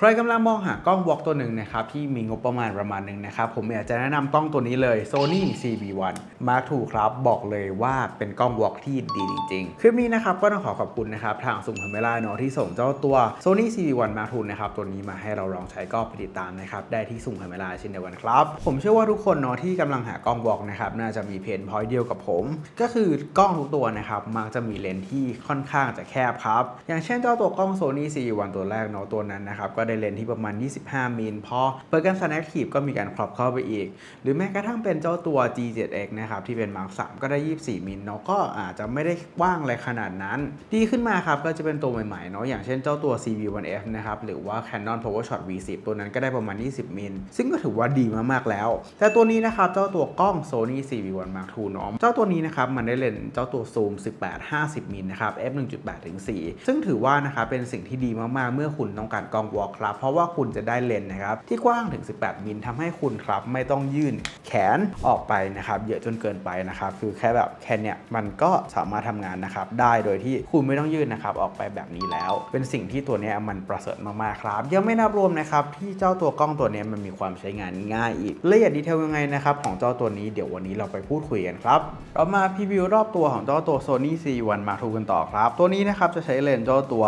ใครกำลังมองหากล้องวอล์กตัวหนึ่งนะครับที่มีงบประมาณประมาณหนึ่งนะครับผมอยากจะแนะนำกล้องตัวนี้เลย Sony CB1 Mark II ครับบอกเลยว่าเป็นกล้องวอล์กที่ดีจริงๆคลิปนี้นะครับก็ต้องขอขอบคุณนะครับทางซุ่มคาเมล่าเนาะที่ส่งเจ้าตัว Sony CB1 Mark II นะครับตัวนี้มาให้เราลองใช้ก็ไปติดตามนะครับได้ที่ซุ่มคาเมล่าเช่นเดียวกันครับ ผมเชื่อว่าทุกคนเนาะที่กำลังหากล้องวอล์กนะครับน่าจะมีเพนพอยต์เดียวกับผม ก็คือกล้องทุกตัวนะครับมักจะมีเลนส์ที่ค่อนข้างจะแคบครับอย่างเช่นเจ้าตัวกล้อง Sony CB1 ตัวแรกเนาะตัวนั้นนะครับก็ได้เลนที่ประมาณ 25 มิลพอเปิดกัน s n a p ทีฟก็มีการครอบเข้าไปอีก หรือแม้กระทั่งเป็นเจ้าตัว G7X นะครับที่เป็น Mark 3ก็ได้ 24 มิลเนาะก็อาจจะไม่ได้กว้างอะไรขนาดนั้น ดีขึ้นมาครับก็จะเป็นตัวใหม่ๆเนาะอย่างเช่นเจ้าตัว CB1F นะครับหรือว่า Canon PowerShot V10 ตัวนั้นก็ได้ประมาณ 20 มิลซึ่งก็ถือว่าดีมากๆแล้ว แต่ตัวนี้นะครับเจ้าตัวกล้อง Sony CB1 Mark II เนาะเจ้าตัวนี้นะครับมันได้เลนเจ้าตัวซูม 18 50มิลนะครับ f 1.8ถึง4ซึ่งถือว่านะครับเป็นสิ่งที่ดีมากๆเมื่อคุณต้องการกล้องวอลครับ เพราะว่าคุณจะได้เลนส์นะครับที่กว้างถึง 18 มิลทำให้คุณครับไม่ต้องยื่นแขนออกไปนะครับเยอะจนเกินไปนะครับคือแค่แบบแค่เนี้ยมันก็สามารถทำงานนะครับได้โดยที่คุณไม่ต้องยื่นนะครับออกไปแบบนี้แล้ว เป็นสิ่งที่ตัวเนี้ยมันประเสริฐมากๆครับ ยังไม่นับรวมนะครับที่เจ้าตัวกล้องตัวเนี้ยมันมีความใช้งานง่ายอีกละเอียดดีเทลยังไงนะครับของเจ้าตัวนี้เดี๋ยววันนี้เราไปพูดคุยกันครับเรามาพรีวิวรอบตัวของเจ้าตัว Sony C1 Mark II กันต่อครับ ตัวนี้นะครับจะใช้เลนส์เจ้าตัว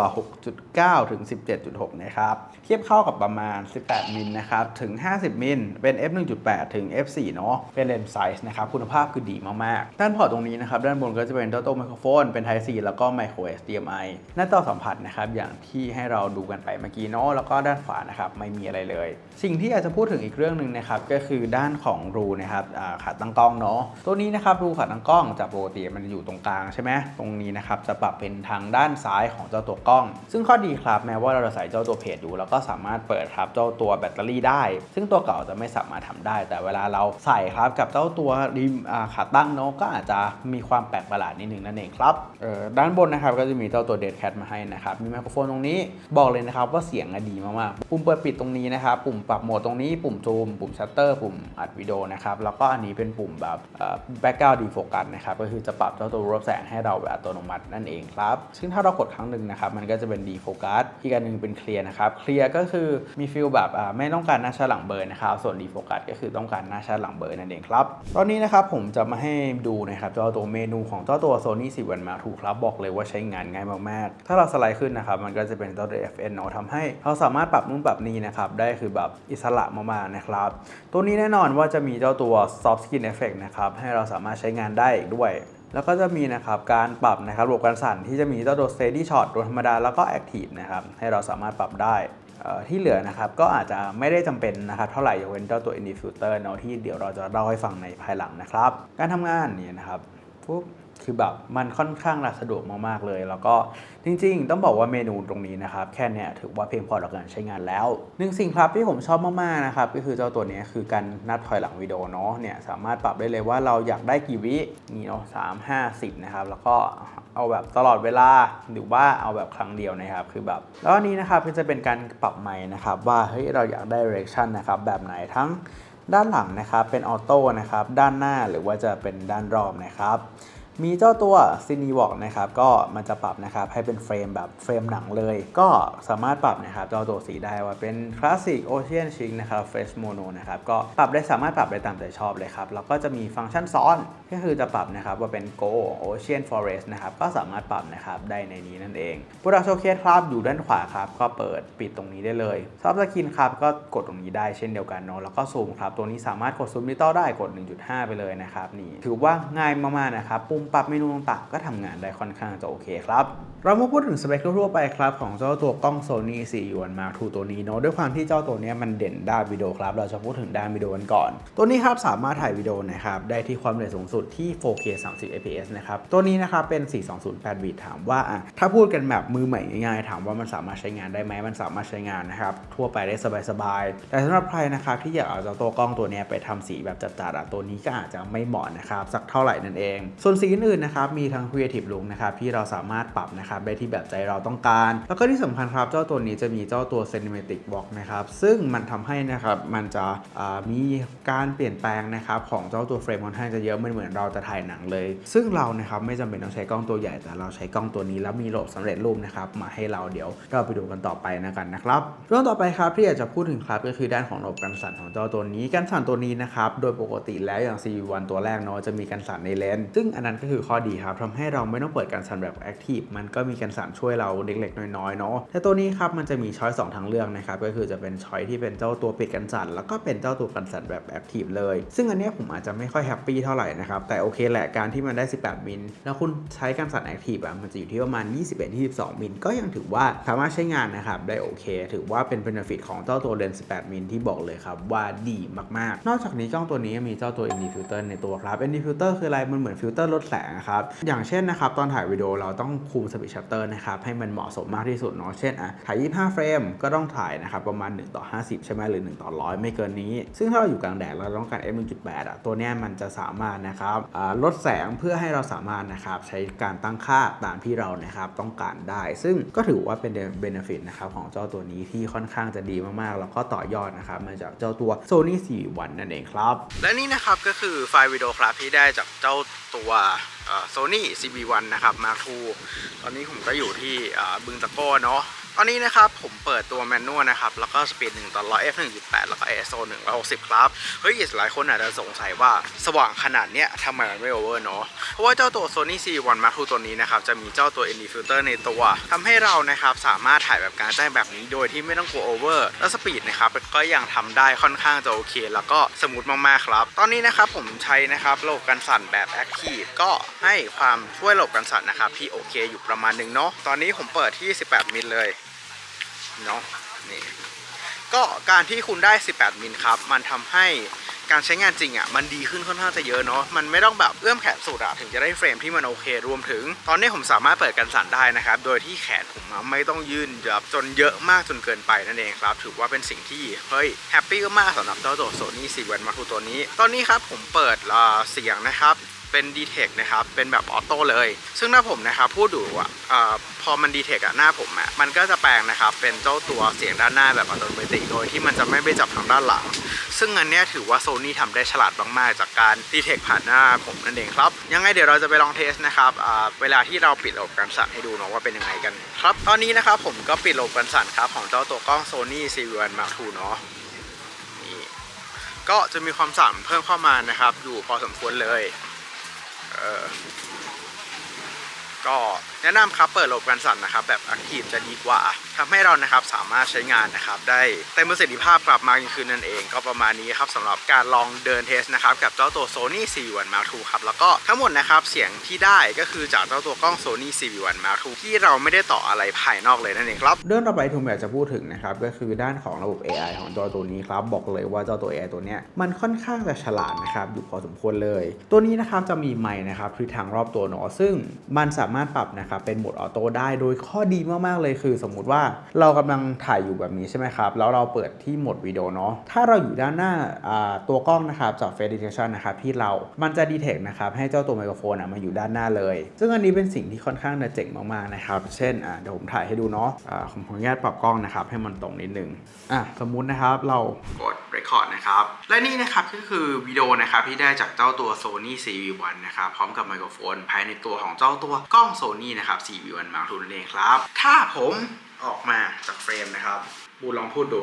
6.9 ถึง 17.6 นะครับเทียบเข้ากับประมาณ 18 มิลนะครับ ถึง 50 มิล เป็น f 1.8 ถึง f 4เนาะ เป็นเลนส์ไซส์นะครับ คุณภาพคือดีมาก ๆ ด้านพอร์ตตรงนี้นะครับ ด้านบนก็จะเป็นเจ้าตัวไมโครโฟน เป็น Type C แล้วก็ Micro HDMI หน้าจอสัมผัสนะครับ อย่างที่ให้เราดูกันไปเมื่อกี้เนาะ แล้วก็ด้านขวานะครับ ไม่มีอะไรเลย สิ่งที่อยากจะพูดถึงอีกเรื่องหนึ่งนะครับ ก็คือด้านของรูนะครับขาตั้งกล้องเนาะ ตัวนี้นะครับรูขาตั้งกล้องจากปกติมันอยู่ตรงกลางใช่ไหมตรงนี้นะครับจะปรับเป็นทางด้านซ้ายของเจ้าตัวกล้อง ซึ่งข้อดีครับแม้ว่าเราจะใส่เจ้าตัวเพจอยู่เราก็สามารถเปิดครับเจ้าตัวแบตเตอรี่ได้ ซึ่งตัวเก่าจะไม่สามารถทำได้ แต่เวลาเราใส่ครับกับเจ้าตัวริมขาตั้งเนาะก็อาจจะมีความแปลกประหลาดนิดนึงนั่นเองครับด้านบนนะครับก็จะมีเจ้าตัวเดดแคทมาให้นะครับมีไมโครโฟนตรงนี้บอกเลยนะครับว่าเสียงดีมากๆปุ่มเปิดปิดตรงนี้นะครับปุ่มปรับโหมดตรงนี้ปุ่มซูมปุ่มชัตเตอร์ปุ่มอัดวิดีโอนะครับแล้วก็อันนี้เป็นปุ่มแบบแบ็กกราวด์ดีโฟกัสนะครับก็คือจะปรับเจ้าตัวรูปแสงให้เราแบบอัตโนมัตินั่นเองครับซึ่งถ้าเรากดครั้งหนึ่งนะครับมันก็จะเป็นดีโฟกัสอีกอันหนึ่งเป็นเคลียร์นะครับเคลียร์ก็คือมีฟิลแบบไม่ต้องการหน้าชัดหลังเบอร์นะครับส่วนดีโฟกัสก็คือต้องการหน้าชัดหลังเบอร์นั่นเองครับ ตอนนี้นะครับผมจะมาให้ดูนะครับเจ้าตัวเมนูของเจ้าตัว Sony 10 Mark II ครับบอกเลยว่าใช้งานง่ายมากๆ ถ้าเราสไลด์ขึ้นนะครับมันก็จะเป็นเจ้าตัว FN เนาะทำให้เราสามารถปรับนู่นปรับนี่นะครับได้คือแบบอิสระมากๆนะครับ ตัวนี้แน่นอนว่าจะมีเจ้าตัว Soft Skin Effect นะครับให้เราสามารถใช้งานได้อีกด้วยแล้วก็จะมีนะครับการปรับนะครับระบบการสั่นที่จะมีเจ้าตัว steady shot ตัวธรรมดาแล้วก็ active นะครับให้เราสามารถปรับได้ ที่เหลือนะครับก็อาจจะไม่ได้จำเป็นนะครับเท่าไหร่ยกเว้นเจ้าตัว indie filter เนาะที่เดี๋ยวเราจะเล่าให้ฟังในภายหลังนะครับ การทำงานเนี่ยนะครับปุ๊บ คือแบบมันค่อนข้างสะดวกมากๆเลย แล้วก็จริง ๆ ต้องบอกว่าเมนูตรงนี้นะครับ แค่เนี้ยถือว่าเพียงพอต่อการใช้งานแล้วหนึ่งสิ่งครับที่ผมชอบมากๆนะครับก็คือเจ้าตัวนี้คือการนับถอยหลังวิดีโอเนาะเนี่ยสามารถปรับได้เลยว่าเราอยากได้กี่วินี่เนาะสามห้าสิบนะครับแล้วก็เอาแบบตลอดเวลาหรือว่าเอาแบบครั้งเดียวนะครับคือแบบแล้วอันนี้นะครับก็จะเป็นการปรับใหม่นะครับว่าเฮ้ยเราอยากได้ direction นะครับแบบไหนทั้งด้านหลังนะครับเป็นออโต้นะครับด้านหน้าหรือว่าจะเป็นด้านรอบนะครับ มีเจ้าตัว c i n e w a l k นะครับก็มันจะปรับนะครับให้เป็นเฟรมแบบเฟรมหนังเลย ก็สามารถปรับนะครับเจ้าตัวสีได้ว่าเป็นคลาสสิกโอเชียนชิงนะครับเฟสโมโนนะครับก็ปรับได้สามารถปรับได้ตามใจชอบเลยครับแล้วก็จะมีฟังก์ชันซ้อน ก็คือจะปรับนะครับว่าเป็น Go Ocean Forest นะครับก็สามารถปรับนะครับได้ในนี้นั่นเอง Product Showcase ครับอยู่ด้านขวาครับก็เปิดปิดตรงนี้ได้เลยซับสกินครับก็กดตรงนี้ได้เช่นเดียวกันเนาะแล้วก็ซูมครับตัวนี้สามารถกดซูมดิจิตอลได้กด 1.5 ไปเลยนะครับนี่ถือว่าง่ายมากๆนะครับปุ่มปรับเมนูต่างๆก็ทำงานได้ค่อนข้างจะโอเคครับ เรามาพูดถึงสเปคทั่วไปครับของเจ้าตัวกล้อง Sony 4 Mark II ตัวนี้เนาะด้วยความที่เจ้าตัวนี้มันเด่นด้านวิดีโอครับ เราจะพูดถึงด้านวิดีโอกันก่อน ตัวนี้ครับสามารถถ่ายวิดีโอนะครับได้ที่ความเร็วสูงสุดที่ 4K 30 fps นะครับตัวนี้นะครับเป็น 4208บิตถามว่าถ้าพูดกันแบบมือใหม่ง่ายๆถามว่ามันสามารถใช้งานได้ไหมมันสามารถใช้งานนะครับทั่วไปได้สบายๆแต่สำหรับใครนะครับที่อยากเอาเจ้าตัวกล้องตัวนี้ไปทำสีแบบจัดๆตัวนี้ก็อาจจะไม่เหมาะนะครับสักเท่าไหร่นั่นเอง ส่วนสีอื่นๆนะครับมีทั้ง Creative Look นะครับที่เราสามารถปรับนะครับนะครับได้ที่แบบใจเราต้องการ แล้วก็ที่สำคัญครับเจ้าตัวนี้จะมีเจ้าตัว Cinematic Box นะครับซึ่งมันทำให้นะครับมันจะมีการเปลี่ยนแปลงนะครับของเจ้าตัวเฟรมค่อนข้างจะเยอะมันเหมือนเราจะถ่ายหนังเลย ซึ่งเรานะครับไม่จำเป็นต้องใช้กล้องตัวใหญ่แต่เราใช้กล้องตัวนี้แล้วมีโหลดสำเร็จรูปนะครับมาให้เราเดี๋ยวเราไปดูกันต่อไปนะกันนะครับเรื่องต่อไปครับที่อยากจะพูดถึงครับก็คือด้านของระบบกันสั่นของเจ้าตัวนี้กันสั่นตัวนี้นะครับโดยปกติแล้วอย่าง CV1 ตัวแรกเนาะจะมีกันสั่นในเลนส์ซึ่งอันนั้นก็คือข้อดีครับทำให้เราไม่ต้องเปิดกันสั่นแบบแอคทีฟมันก็็มีกันสั่นช่วยเราเล็กๆ น้อยๆเนาะแต่ตัวนี้ครับมันจะมีช้อยสองทางเลือกนะครับก็คือจะเป็นช้อยที่เป็นเจ้าตัวปิดกันสั่นแล้วก็เป็นเจ้าตัวกันสั่นแบบแอคทีฟเลย ซึ่งอันนี้ผมอาจจะไม่ค่อยแฮปปี้เท่าไหร่นะครับแต่โอเคแหละการที่มันได้ 18 มิลแล้วคุณใช้กันสั่นแอคทีฟอะมันจะอยู่ที่ประมาณ 21-22 มิลก็ยังถือว่าสามารถใช้งานนะครับได้โอเค ถือว่าเป็น benefit ของเจ้าตัวเลนส์18 มิลที่บอกเลยครับว่าดีมากๆ นอกจากนี้กล้องตัวนี้มีเจ้าตัว ND filter ในตัวครับ ND filter คืออะไรมันเหมือนฟิลเตอร์ลดแสงครับอย่างเช่นนะครับตอนถ่ายวิดีโอเราต้องคุม speed shutter นะครับให้มันเหมาะสมมากที่สุดเนาะเช่นอะถ่าย 25 เฟรมก็ต้องถ่ายนะครับประมาณ 1 ต่อ 50 ใช่ไหมหรือ 1 ต่อ 100 ไม่เกินนี้ ซึ่งถ้าเราอยู่กลางแดดเราต้องการ f 1.8อะตัวเนี้ยมันจะสามารถนะครับลดแสงเพื่อให้เราสามารถนะครับใช้การตั้งค่าตามที่เรานะครับต้องการได้ ซึ่งก็ถือว่าเป็น benefit นะครับของเจ้าตัวนี้ที่ค่อนข้างจะดีมากๆ แล้วก็ต่อยอดนะครับมาจากเจ้าตัว Sony CV1 นั่นเองครับ และนี่นะครับก็คือไฟล์วิดีโอครับที่ได้จากเจ้าตัว โซนี่ซีบีวันนะครับมาทูตอนนี้ผมก็อยู่ที่บึงตะโก้เนาะ ตอนนี้นะครับผมเปิดตัวแมนนวลนะครับ แล้วก็สปีด1ต่อ100 f 1.8แล้วก็ ISO 160ครับ เฮ้ยหลายคนอาจจะสงสัยว่าสว่างขนาดเนี้ยทำไมมันไม่โอเวอร์เนาะเพราะว่าเจ้าตัว Sony C1 Mark II ตัวนี้นะครับ จะมีเจ้าตัว ND filter ในตัวทำให้เรานะครับ สามารถถ่ายแบบกางแจ้งแบบนี้โดยที่ไม่ต้องกลัวโอเวอร์แล้วสปีดนะครับก็ยังทำได้ค่อนข้างจะโอเค แล้วก็สมูทมากๆครับ ตอนนี้นะครับผมใช้นะครับระบบกันสั่นแบบ Active ก็ให้ความช่วยระบบกันสั่นนะครับที่โอเคอยู่ประมาณหนึงเนาะตอนนี้ผมเปิดที่ 18 มิลเลย เนาะนี่ก็การที่คุณได้ 18 มิลครับ มันทำให้การใช้งานจริงอะมันดีขึ้นค่อนข้างจะเยอะเนาะมันไม่ต้องแบบเอื้อมแขนสุดอะถึงจะได้เฟรมที่มันโอเค รวมถึง ตอนนี้ผมสามารถเปิดกันสั่นได้นะครับ โดยที่แขนผมไม่ต้องยื่นแบบจนเยอะมากจนเกินไปนั่นเองครับ ถือว่าเป็นสิ่งที่เฮ้ยแฮปปี้มากสำหรับเจ้าตัว Sony C1 Mark II ตัวนี้ ตอนนี้ครับผมเปิดเสียงนะครับ เป็น d t e c นะครับ เป็นแบบออโต้เลย ซึ่งถ้าผมนะครับพูดดูอะเอ่อพอมัน d t e c อะหน้าผมอะมันก็จะแปลงนะครับเป็นเจ้าตัวเสียงด้านหน้าแบบอัตโนมัติโดยที่มันจะไม่ไปจับทางด้านหลัง ซึ่งอันเนี้ยถือว่าโซนี่ทำได้ฉลาดมากๆ จากการ d t e c ผ่านหน้าผมนั่นเองครับ ยังไงเดี๋ยวเราจะไปลองเทสนะครับเวลาที่เราปิดระบบการสั่นให้ดูเนาะว่าเป็นยังไงกันครับตอนนี้นะครับผมก็ปิดระบบการสั่นครับของเจ้าตัวกล้อง Sony CV1 Mark II เนาะนี่ก็จะมีความสั่นเพิ่มเข้ามานะครับ อยู่พอสมควรเลย เออก็แนะนำครับเปิดระบบการสั่นนะครับ แบบ Active จะดีกว่า ทำให้เรานะครับสามารถใช้งานนะครับได้เต็มประสิทธิภาพกลับมายิ่งขึ้นนั่นเองก็ประมาณนี้ครับสำหรับการลองเดินเทสนะครับกับเจ้าตัว Sony CV1 Mark II ครับแล้วก็ทั้งหมดนะครับเสียงที่ได้ก็คือจากเจ้าตัวกล้อง Sony CV1 Mark II ที่เราไม่ได้ต่ออะไรภายนอกเลยนั่นเองครับเรื่องต่อไปที่ผมอยากจะพูดถึงนะครับก็คือด้านของระบบ AI ของเจ้าตัวนี้ครับบอกเลยว่าเจ้าตัว AI ตัวเนี้ยมันค่อนข้างจะฉลาดนะครับอยู่พอสมควรเลย ตัวนี้นะครับจะมีไมค์นะครับที่ทางรอบตัวเนาะซึ่งมันสามารถปรับนะครับเป็นโหมดออโต้ได้โดยข้อดีมากๆเลยคือ สมมุติว่าเรากำลังถ่ายอยู่แบบนี้ใช่ไหมครับ แล้วเราเปิดที่โหมดวิดีโอเนาะ ถ้าเราอยู่ด้านหน้าตัวกล้องนะครับจาก Face Detection นะครับที่เรา มันจะดีเทคนะครับ ให้เจ้าตัวไมโครโฟนอะมาอยู่ด้านหน้าเลย ซึ่งอันนี้เป็นสิ่งที่ค่อนข้างจะเจ๋งมากๆนะครับ เช่นอะเดี๋ยวผมถ่ายให้ดูเนาะอ่าผมขออนุญาตปรับกล้องนะครับให้มันตรงนิดนึงอะสมมุตินะครับเรากด record นะครับ และนี่นะครับก็คือวิดีโอนะครับที่ได้จากเจ้าตัว Sony CV1 นะครับพร้อมกับไมโครโฟน ภายในตัวของเจ้าตัวกล้อง Sony นะครับ CV1 Mark II นั่นเองครับ ถ้าผม ออกมาจากเฟรมนะครับ บูลองพูดดู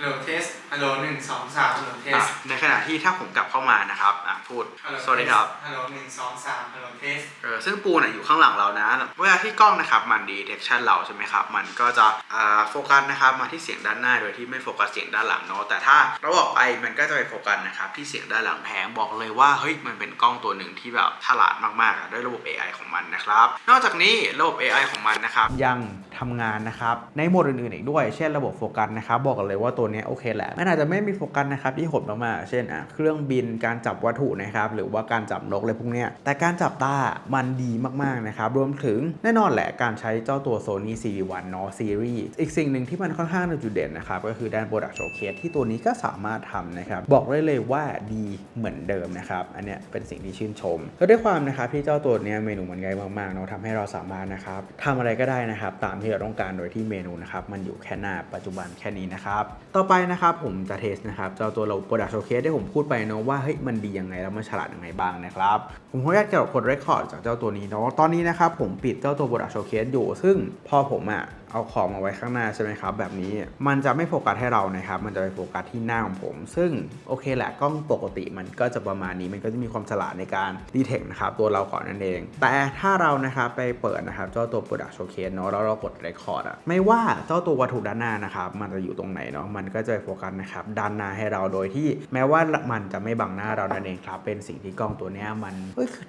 ฮัลโหลเทสฮัลโหลหนึ่งสองสามฮัลโหลเทสอะในขณะที่ถ้าผมกลับเข้ามานะครับอะพูดฮัลโหลสวัสดีครับฮัลโหลหนึ่งสองสามฮัลโหลเทสเออซึ่งปูน่ะอยู่ข้างหลังเรานะ เวลาที่กล้องนะครับมัน detection เราใช่ไหมครับ มันก็จะอ่าโฟกัสนะครับมาที่เสียงด้านหน้าโดยที่ไม่โฟกัสเสียงด้านหลังเนาะแต่ถ้าเราบอกไปมันก็จะไปโฟกัสนะครับที่เสียงด้านหลังแผงบอกเลยว่าเฮ้ยมันเป็นกล้องตัวหนึ่งที่แบบฉลาดมากๆอะด้วยระบบ AI ของมันนะครับ นอกจากนี้ระบบ AI ของมันนะครับยังทำงานนะครับในโหมดอื่นๆอีกด้วย เช่นระบบโฟกัสนะครับบอกกันเลยว่าตัวนี้โอเคแหละมันอาจจะไม่มีโฟกัสนะครับที่โหดมากๆ เช่นอะเครื่องบินการจับวัตถุนะครับหรือว่าการจับนกอะไรพวกเนี้ยแต่การจับตามันดีมากๆนะครับรวมถึงแน่นอนแหละการใช้เจ้าตัว Sony CV1 เนาะซีรีส์อีกสิ่งหนึ่งที่มันค่อนข้างเป็นจุดเด่นนะครับก็คือด้าน Product Showcase ที่ตัวนี้ก็สามารถทำนะครับบอกได้เลยว่าดีเหมือนเดิมนะครับอันเนี้ยเป็นสิ่งที่ชื่นชมแล้วด้วยความนะครับที่เจ้าตัวเนี้ยเมนูมันง่ายมากๆเนาะทำให้เราสามารถนะครับทำอะไรก็ได้นะครับตามที่เราต้องการโดยที่เมนูนะครับมันอยู่แค่หน้าปัจจุบันแค่นี้นะครับต่่อไปนะครับผมจะเทสนะครับเจ้าตัวเรา Product Showcase ที่ผมพูดไปเนาะว่าเฮ้ยมันดียังไงแล้วมันฉลาดยังไงบ้างนะครับผมขออนุญาตเกี่ยวกับกดเรคคอร์ดจากเจ้าตัวนี้เนาะตอนนี้นะครับผมปิดเจ้าตัว Product Showcase อยู่ ซึ่งพอผมอะ เอาของมาไว้ข้างหน้าใช่ไหมครับ แบบนี้มันจะไม่โฟกัสให้เรานะครับ มันจะไปโฟกัสที่หน้าของผม ซึ่งโอเคแหละกล้องปกติมันก็จะประมาณนี้มันก็จะมีความฉลาดในการดีเทคนะครับตัวเราก่อนนั่นเอง แต่ถ้าเรานะครับไปเปิดนะครับเจ้าตัว Product Showcase เนาะแล้วเรากด Record อะไม่ว่าเจ้าตัววัตถุด้านหน้านะครับมันจะอยู่ตรงไหนเนาะมันก็จะไปโฟกัสนะครับด้านหน้าให้เราโดยที่แม้ว่ามันจะไม่บังหน้าเรานั่นเองครับเป็นสิ่งที่กล้องตัวเนี้ยมัน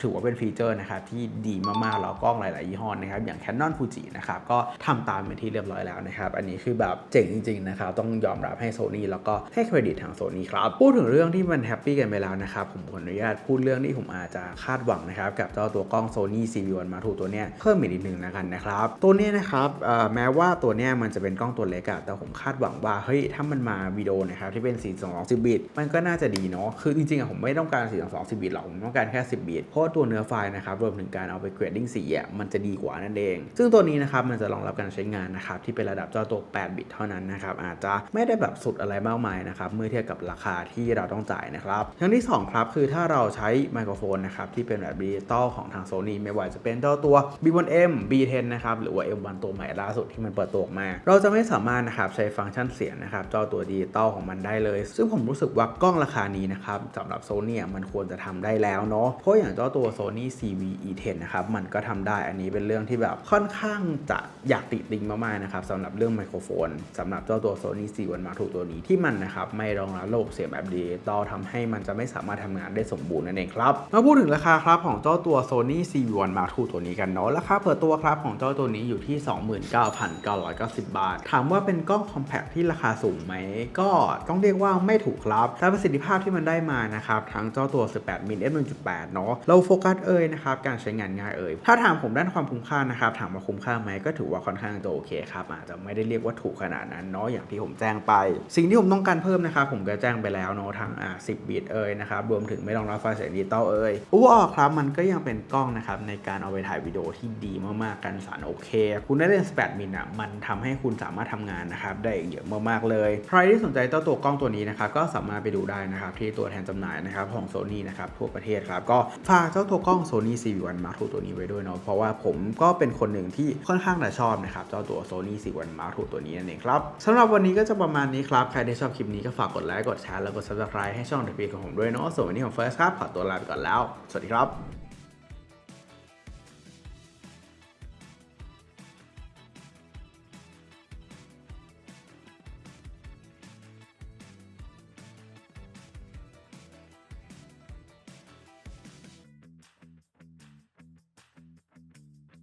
ถือว่าเป็นฟีเจอร์นะครับที่ดีมากๆแล้วกล้องหลาย ๆ ยี่ห้อนะครับอย่าง Canon Fuji นะครับก็ทำตามเป็นที่เรียบร้อยแล้วนะครับ อันนี้คือแบบเจ๋งจริงๆนะครับ ต้องยอมรับให้ Sony แล้วก็ให้เครดิตทาง Sony ครับ พูดถึงเรื่องที่มันแฮปปี้กันไปแล้วนะครับ ผมขออนุญาตพูดเรื่องที่ผมอาจจะคาดหวังนะครับกับเจ้าตัวกล้อง Sony CV1 Mark II ตัวเนี้ยเพิ่มอีกนิดนึงแล้วกันนะครับ ตัวเนี้ยนะครับแม้ว่าตัวเนี้ยมันจะเป็นกล้องตัวเล็กอะแต่ผมคาดหวังว่าเฮ้ยถ้ามันมาวิดีโอนะครับที่เป็น4 2 2 0บิตมันก็น่าจะดีเนาะคือจริงๆอะผมไม่ต้องการ4 2 2 0บิตหรอกผมต้องการแค่10บิตเพราะตัวเนื้อไฟล์นะครับรวมถึงการเอาไปเกรดดิ้งสีอะมันจะดีกว่านั่นเอง ซึ่งตัวนี้นะครับมันจะรองรับการใช้งานนะครับที่เป็นระดับเจ้าตัว 8 บิตเท่านั้นนะครับอาจจะไม่ได้แบบสุดอะไรมากมายนะครับเมื่อเทียบกับราคาที่เราต้องจ่ายนะครับอย่างที่สองครับ คือถ้าเราใช้ไมโครโฟนนะครับที่เป็นแบบดิจิตอลของทาง Sony ไม่ว่าจะเป็นเจ้าตัว B1M B10 นะครับหรือว่า M1 ตัวใหม่ล่าสุดที่มันเปิดตัวออกมา เราจะไม่สามารถนะครับใช้ฟังก์ชันเสียงนะครับเจ้าตัวดิจิตอลของมันได้เลย ซึ่งผมรู้สึกว่ากล้องราคานี้นะครับสำหรับ Sony อ่มันควรจะทำได้แล้วเนาะเพราะอย่างเจ้าตัว Sony CV-E10 นะครับมันก็ทำได้อันนี้เป็นเรื่องที่แบบค่อนข้างจะอยากติดติงมากๆนะครับสำหรับเรื่องไมโครโฟนสำหรับเจ้าตัว Sony C1 Mark II ตัวนี้ที่มันนะครับไม่รองรับระบบเสียงแบบดิจิตอลทำให้มันจะไม่สามารถทำงานได้สมบูรณ์นั่นเองครับมาพูดถึงราคาครับของเจ้าตัว Sony C1 Mark II ตัวนี้กันเนาะราคาเปิดตัวครับของเจ้าตัวนี้อยู่ที่ 29,990 บาท ถามว่าเป็นกล้องคอมแพคที่ราคาสูงไหมก็ต้องเรียกว่าไม่ถูกครับแต่ประสิทธิภาพที่มันได้มานะครับทั้งเจ้าตัว 18มิล f 1.8 เนาะเราโฟกัสเอ่ยนะครับการใช้งานง่ายเอ่ยถ้าถามผมด้านความคุ้มค่านะครับถามว่าคุ้มค่าไหมก็ถือว่าค่อนข้างจะโอเคครับอาจจะไม่ได้เรียกว่าถูกขนาดนั้นเนาะอย่างที่ผมแจ้งไป สิ่งที่ผมต้องการเพิ่มนะครับผมก็แจ้งไปแล้วเนาะทั้งอ่า10บิตเอ่ยนะครับรวมถึงไม่รองรับไฟล์เสียงดิจิตอลเอ่ยอู้ออกครับมันก็ยังเป็นกล้องนะครับในการเอาไปถ่ายวิดีโอที่ดีมากๆกันสารโอเค คุณได้เลนส์8มิลอะมันทำให้คุณสามารถทำงานนะครับได้อีกเยอะมากๆเลยใครที่สนใจเจ้าตัวกล้องตัวนี้นะครับก็สามารถไปดูได้นะครับที่ตัวแทนจำหน่ายนะครับของ Sony นะครับทั่วประเทศครับก็ฝากเจ้าตัวกล้อง Sony CV1 Mark II ตัวนี้ไว้ด้วยเนาะเพราะว่าผมก็เป็นคนหนึ่งที่ค่อนข้างจะชอบนะครับเจ้าตัว Sony CV1 Mark II ตัวนี้นั่นเองครับสำหรับวันนี้ก็จะประมาณนี้ครับ ใครที่ชอบคลิปนี้ก็ฝากกดไลค์กดแชร์แล้วกด subscribe ให้ช่อง The ของผมด้วยเนาะส่วนวันนี้ผมเฟิร์สครับขอตัวลาไปก่อนแล้ว สวัสดีครับ